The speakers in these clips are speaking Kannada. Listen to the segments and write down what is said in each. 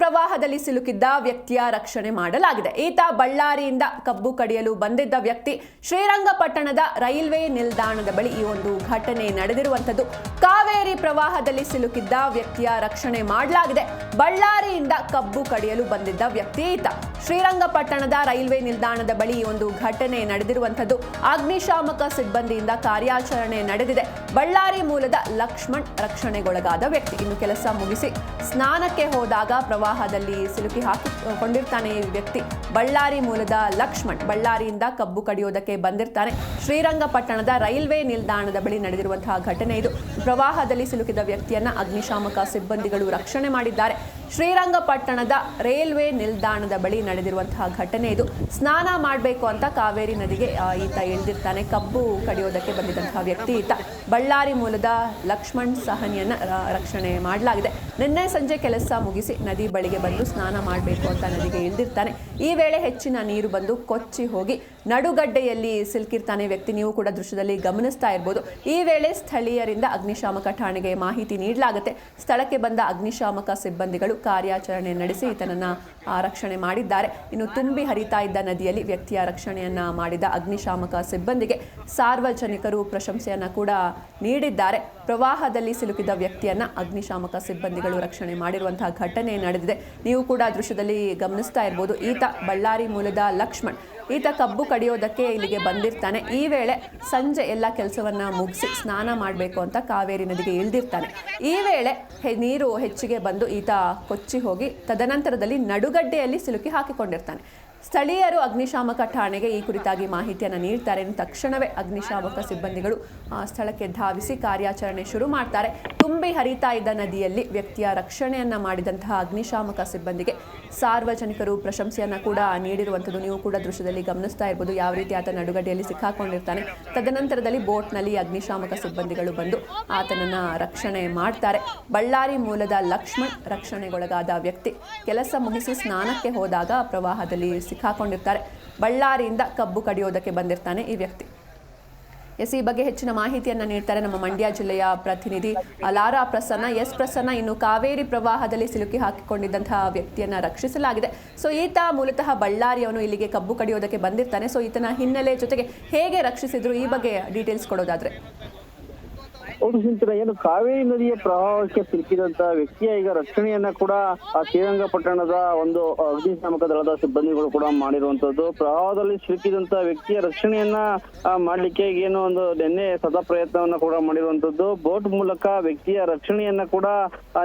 ಪ್ರವಾಹದಲ್ಲಿ ಸಿಲುಕಿದ್ದ ವ್ಯಕ್ತಿಯ ರಕ್ಷಣೆ ಮಾಡಲಾಗಿದೆ. ಈತ ಬಳ್ಳಾರಿಯಿಂದ ಕಬ್ಬು ಕಡಿಯಲು ಬಂದಿದ್ದ ವ್ಯಕ್ತಿ ಶ್ರೀರಂಗಪಟ್ಟಣದ ರೈಲ್ವೆ ನಿಲ್ದಾಣದ ಬಳಿ ಈ ಒಂದು ಘಟನೆ ನಡೆದಿರುವಂತದ್ದು ಕಾವೇರಿ ಪ್ರವಾಹದಲ್ಲಿ ಸಿಲುಕಿದ್ದ ವ್ಯಕ್ತಿಯ ರಕ್ಷಣೆ ಮಾಡಲಾಗಿದೆ. ಬಳ್ಳಾರಿಯಿಂದ ಕಬ್ಬು ಕಡಿಯಲು ಬಂದಿದ್ದ ವ್ಯಕ್ತಿ ಈತ ಶ್ರೀರಂಗಪಟ್ಟಣದ ರೈಲ್ವೆ ನಿಲ್ದಾಣದ ಬಳಿ ಈ ಒಂದು ಘಟನೆ ನಡೆದಿರುವಂತದ್ದು ಅಗ್ನಿಶಾಮಕ ಸಿಬ್ಬಂದಿಯಿಂದ ಕಾರ್ಯಾಚರಣೆ ನಡೆದಿದೆ. ಬಳ್ಳಾರಿ ಮೂಲದ ಲಕ್ಷ್ಮಣ್ ರಕ್ಷಣೆಗೊಳಗಾದ ವ್ಯಕ್ತಿ. ಇನ್ನು ಕೆಲಸ ಮುಗಿಸಿ ಸ್ನಾನಕ್ಕೆ ಹೋದಾಗ ಪ್ರವಾಹದಲ್ಲಿ ಸಿಲುಕಿ ಹಾಕಿಕೊಂಡಿರ್ತಾನೆ ಈ ವ್ಯಕ್ತಿ. ಬಳ್ಳಾರಿ ಮೂಲದ ಲಕ್ಷ್ಮಣ್ ಬಳ್ಳಾರಿಯಿಂದ ಕಬ್ಬು ಕಡಿಯೋದಕ್ಕೆ ಬಂದಿರ್ತಾನೆ. ಶ್ರೀರಂಗಪಟ್ಟಣದ ರೈಲ್ವೆ ನಿಲ್ದಾಣದ ಬಳಿ ನಡೆದಿರುವಂತಹ ಘಟನೆ ಇದು. ಪ್ರವಾಹದಲ್ಲಿ ಸಿಲುಕಿದ ವ್ಯಕ್ತಿಯನ್ನ ಅಗ್ನಿಶಾಮಕ ಸಿಬ್ಬಂದಿಗಳು ರಕ್ಷಣೆ ಮಾಡಿದ್ದಾರೆ. ಶ್ರೀರಂಗಪಟ್ಟಣದ ರೈಲ್ವೆ ನಿಲ್ದಾಣದ ಬಳಿ ನಡೆದಿರುವಂತಹ ಘಟನೆ ಇದು. ಸ್ನಾನ ಮಾಡಬೇಕು ಅಂತ ಕಾವೇರಿ ನದಿಗೆ ಈತ ಇಳಿದಿರ್ತಾನೆ. ಕಬ್ಬು ಕಡಿಯೋದಕ್ಕೆ ಬಂದಿದ್ದಂತಹ ವ್ಯಕ್ತಿ ಈತ. ಬಳ್ಳಾರಿ ಮೂಲದ ಲಕ್ಷ್ಮಣ್ ಸಹನಿಯನ್ನ ರಕ್ಷಣೆ ಮಾಡಲಾಗಿದೆ. ನಿನ್ನೆ ಸಂಜೆ ಕೆಲಸ ಮುಗಿಸಿ ನದಿ ಬಳಿಗೆ ಬಂದು ಸ್ನಾನ ಮಾಡಬೇಕು ಅಂತ ನದಿಗೆ ಇಳಿದಿರ್ತಾನೆ. ಈ ವೇಳೆ ಹೆಚ್ಚಿನ ನೀರು ಬಂದು ಕೊಚ್ಚಿ ಹೋಗಿ ನಡುಗಡ್ಡೆಯಲ್ಲಿ ಸಿಲುಕಿರ್ತಾನೆ ವ್ಯಕ್ತಿ. ನೀವು ಕೂಡ ದೃಶ್ಯದಲ್ಲಿ ಗಮನಿಸ್ತಾ ಇರ್ಬೋದು. ಈ ವೇಳೆ ಸ್ಥಳೀಯರಿಂದ ಅಗ್ನಿಶಾಮಕ ಠಾಣೆಗೆ ಮಾಹಿತಿ ನೀಡಲಾಗುತ್ತೆ. ಸ್ಥಳಕ್ಕೆ ಬಂದ ಅಗ್ನಿಶಾಮಕ ಸಿಬ್ಬಂದಿಗಳು ಕಾರ್ಯಾಚರಣೆ ನಡೆಸಿ, ಈತನನ್ನ ರಕ್ಷಣೆ ಮಾಡಿದ್ದಾರೆ. ಇನ್ನು ತುಂಬಿ ಹರಿತಾ ಇದ್ದ ನದಿಯಲ್ಲಿ ವ್ಯಕ್ತಿಯ ರಕ್ಷಣೆಯನ್ನ ಮಾಡಿದ ಅಗ್ನಿಶಾಮಕ ಸಿಬ್ಬಂದಿಗೆ ಸಾರ್ವಜನಿಕರು ಪ್ರಶಂಸೆಯನ್ನ ಕೂಡ ನೀಡಿದ್ದಾರೆ. ಪ್ರವಾಹದಲ್ಲಿ ಸಿಲುಕಿದ ವ್ಯಕ್ತಿಯನ್ನ ಅಗ್ನಿಶಾಮಕ ಸಿಬ್ಬಂದಿಗಳು ರಕ್ಷಣೆ ಮಾಡಿರುವಂತಹ ಘಟನೆ ನಡೆದಿದೆ. ನೀವು ಕೂಡ ದೃಶ್ಯದಲ್ಲಿ ಗಮನಿಸ್ತಾ ಇರ್ಬೋದು. ಈತ ಬಳ್ಳಾರಿ ಮೂಲದ ಲಕ್ಷ್ಮಣ್. ಈತ ಕಬ್ಬು ಕಡಿಯೋದಕ್ಕೆ ಇಲ್ಲಿಗೆ ಬಂದಿರ್ತಾನೆ. ಈ ವೇಳೆ ಸಂಜೆ ಎಲ್ಲ ಕೆಲಸವನ್ನ ಮುಗಿಸಿ ಸ್ನಾನ ಮಾಡಬೇಕು ಅಂತ ಕಾವೇರಿ ನದಿಗೆ ಇಳಿದಿರ್ತಾನೆ. ಈ ವೇಳೆ ನೀರು ಹೆಚ್ಚಿಗೆ ಬಂದು ಈತ ಕೊಚ್ಚಿ ಹೋಗಿ ತದನಂತರದಲ್ಲಿ ನಡುಗಡ್ಡೆಯಲ್ಲಿ ಸಿಲುಕಿ ಹಾಕಿಕೊಂಡಿರ್ತಾನೆ. ಸ್ಥಳೀಯರು ಅಗ್ನಿಶಾಮಕ ಠಾಣೆಗೆ ಈ ಕುರಿತಾಗಿ ಮಾಹಿತಿಯನ್ನು ನೀಡ್ತಾರೆ. ತಕ್ಷಣವೇ ಅಗ್ನಿಶಾಮಕ ಸಿಬ್ಬಂದಿಗಳು ಆ, ಸ್ಥಳಕ್ಕೆ ಧಾವಿಸಿ ಕಾರ್ಯಾಚರಣೆ ಶುರು ಮಾಡ್ತಾರೆ. ತುಂಬಿ ಹರಿತಾ ಇದ್ದ ನದಿಯಲ್ಲಿ ವ್ಯಕ್ತಿಯ ರಕ್ಷಣೆಯನ್ನ ಮಾಡಿದಂತಹ ಅಗ್ನಿಶಾಮಕ ಸಿಬ್ಬಂದಿಗೆ ಸಾರ್ವಜನಿಕರು ಪ್ರಶಂಸೆಯನ್ನ ಕೂಡ ನೀಡಿರುವಂಥದ್ದು. ನೀವು ಕೂಡ ದೃಶ್ಯದಲ್ಲಿ ಗಮನಿಸ್ತಾ ಇರ್ಬೋದು ಯಾವ ರೀತಿ ಆತ ನಡುಗಡೆಯಲ್ಲಿ ಸಿಕ್ಕಾಕೊಂಡಿರ್ತಾನೆ. ತದನಂತರದಲ್ಲಿ ಬೋಟ್ನಲ್ಲಿ ಅಗ್ನಿಶಾಮಕ ಸಿಬ್ಬಂದಿಗಳು ಬಂದು ಆತನನ್ನ ರಕ್ಷಣೆ ಮಾಡ್ತಾರೆ. ಬಳ್ಳಾರಿ ಮೂಲದ ಲಕ್ಷ್ಮಣ್ ರಕ್ಷಣೆಗೊಳಗಾದ ವ್ಯಕ್ತಿ ಕೆಲಸ ಮುಗಿಸಿ ಸ್ನಾನಕ್ಕೆ ಹೋದಾಗ ಪ್ರವಾಹದಲ್ಲಿ ಸಿಕ್ಕಾಕೊಂಡಿರ್ತಾರೆ. ಬಳ್ಳಾರಿಯಿಂದ ಕಬ್ಬು ಕಡಿಯೋದಕ್ಕೆ ಬಂದಿರ್ತಾನೆ ಈ ವ್ಯಕ್ತಿ. ಎಸ್, ಈ ಬಗ್ಗೆ ಹೆಚ್ಚಿನ ಮಾಹಿತಿಯನ್ನು ನೀಡ್ತಾರೆ ನಮ್ಮ ಮಂಡ್ಯ ಜಿಲ್ಲೆಯ ಪ್ರತಿನಿಧಿ ಲಾರಾ ಪ್ರಸನ್ನ. ಎಸ್, ಪ್ರಸನ್ನ, ಇನ್ನು ಕಾವೇರಿ ಪ್ರವಾಹದಲ್ಲಿ ಸಿಲುಕಿ ಹಾಕಿಕೊಂಡಿದ್ದಂತಹ ವ್ಯಕ್ತಿಯನ್ನ ರಕ್ಷಿಸಲಾಗಿದೆ. ಸೊ, ಈತ ಮೂಲತಃ ಬಳ್ಳಾರಿಯವನು ಇಲ್ಲಿಗೆ ಕಬ್ಬು ಕಡಿಯೋದಕ್ಕೆ ಬಂದಿರ್ತಾನೆ. ಸೊ, ಈತನ ಹಿನ್ನೆಲೆ ಜೊತೆಗೆ ಹೇಗೆ ರಕ್ಷಿಸಿದ್ರು ಈ ಬಗ್ಗೆ ಡೀಟೇಲ್ಸ್ ಕೊಡೋದಾದ್ರೆ. ಹೌದು ಸಿಂಚನ ಏನು ಕಾವೇರಿ ನದಿಯ ಪ್ರವಾಹಕ್ಕೆ ಸಿಲುಕಿದಂತ ವ್ಯಕ್ತಿಯ ಈಗ ರಕ್ಷಣೆಯನ್ನ ಕೂಡ ಆ ಶ್ರೀರಂಗಪಟ್ಟಣದ ಒಂದು ಅಗ್ನಿಶಾಮಕ ದಳದ ಸಿಬ್ಬಂದಿಗಳು ಕೂಡ ಮಾಡಿರುವಂತದ್ದು. ಪ್ರವಾಹದಲ್ಲಿ ಸಿಲುಕಿದಂತ ವ್ಯಕ್ತಿಯ ರಕ್ಷಣೆಯನ್ನ ಮಾಡ್ಲಿಕ್ಕೆ ಏನು ಒಂದು ನಿನ್ನೆ ಸದಾ ಪ್ರಯತ್ನವನ್ನ ಕೂಡ ಮಾಡಿರುವಂತದ್ದು. ಬೋಟ್ ಮೂಲಕ ವ್ಯಕ್ತಿಯ ರಕ್ಷಣೆಯನ್ನ ಕೂಡ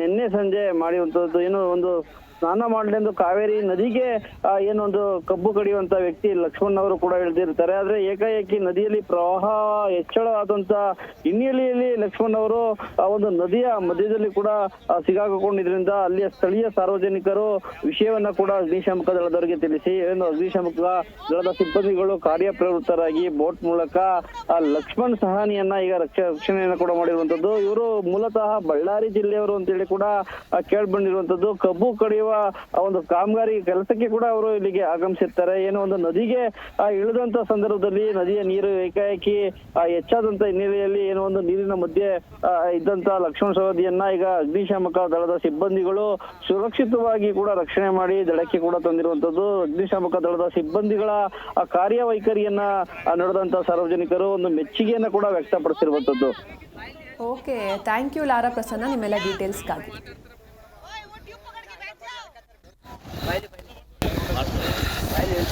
ನಿನ್ನೆ ಸಂಜೆ ಮಾಡಿರುವಂತದ್ದು. ಏನು ಒಂದು ಸ್ನಾನ ಮಾಡಲೆಂದು ಕಾವೇರಿ ನದಿಗೆ ಏನೊಂದು ಕಬ್ಬು ಕಡಿಯುವಂತ ವ್ಯಕ್ತಿ ಲಕ್ಷ್ಮಣ್ ಅವರು ಕೂಡ ಇಳಿದಿರ್ತಾರೆ ಆದ್ರೆ ಏಕಾಏಕಿ ನದಿಯಲ್ಲಿ ಪ್ರವಾಹ ಹೆಚ್ಚಳ ಆದಂತ ಹಿನ್ನೆಲೆಯಲ್ಲಿ ಲಕ್ಷ್ಮಣ್ ಅವರು, ಆ, ಒಂದು ನದಿಯ ಮಧ್ಯದಲ್ಲಿ ಕೂಡ ಸಿಗಾಕೊಂಡಿದ್ರಿಂದ ಅಲ್ಲಿಯ ಸ್ಥಳೀಯ ಸಾರ್ವಜನಿಕರು ವಿಷಯವನ್ನ ಕೂಡ ಅಗ್ನಿಶಾಮಕ ದಳದವರಿಗೆ ತಿಳಿಸಿ, ಏನು ಅಗ್ನಿಶಾಮಕ ದಳದ ಸಿಬ್ಬಂದಿಗಳು ಕಾರ್ಯಪ್ರವೃತ್ತರಾಗಿ ಬೋಟ್ ಮೂಲಕ, ಆ, ಲಕ್ಷ್ಮಣ್ ಸಹಾನಿಯನ್ನ ಈಗ ರಕ್ಷ- ರಕ್ಷಣೆಯನ್ನ ಕೂಡ ಮಾಡಿರುವಂತದ್ದು. ಇವರು ಮೂಲತಃ ಬಳ್ಳಾರಿ ಜಿಲ್ಲೆಯವರು ಅಂತೇಳಿ ಕೂಡ ಕೇಳ್ಬಂದಿರುವಂತದ್ದು. ಕಬ್ಬು ಕಡಿಯುವ ಒಂದು ಕಾಮಗಾರಿ ಕೆಲಸಕ್ಕೆ ಕೂಡ ಅವರು ಇಲ್ಲಿಗೆ ಆಗಮಿಸಿರ್ತಾರೆ. ಏನೋ ಒಂದು ನದಿಗೆ ಇಳಿದಂತ ಸಂದರ್ಭದಲ್ಲಿ ನದಿಯ ನೀರು ಏಕಾಏಕಿ ಹೆಚ್ಚಾದಂತ ಹಿನ್ನೆಲೆಯಲ್ಲಿ ಏನೋ ಒಂದು ನೀರಿನ ಮಧ್ಯೆ ಇದ್ದಂತ ಲಕ್ಷ್ಮಣ ಸವದಿಯನ್ನ ಈಗ ಅಗ್ನಿಶಾಮಕ ದಳದ ಸಿಬ್ಬಂದಿಗಳು ಸುರಕ್ಷಿತವಾಗಿ ಕೂಡ ರಕ್ಷಣೆ ಮಾಡಿ ದಡಕ್ಕೆ ಕೂಡ ತಂದಿರುವಂತದ್ದು. ಅಗ್ನಿಶಾಮಕ ದಳದ ಸಿಬ್ಬಂದಿಗಳ ಕಾರ್ಯವೈಖರಿಯನ್ನ ನಡೆದಂತ ಸಾರ್ವಜನಿಕರು ಒಂದು ಮೆಚ್ಚುಗೆಯನ್ನ ಕೂಡ ವ್ಯಕ್ತಪಡಿಸಿರುವಂತದ್ದು. Okay thank you Lara Prasanna ನಿಮ್ಮೆಲ್ಲ ಡೀಟೇಲ್ಸ್ಗಾಗಿ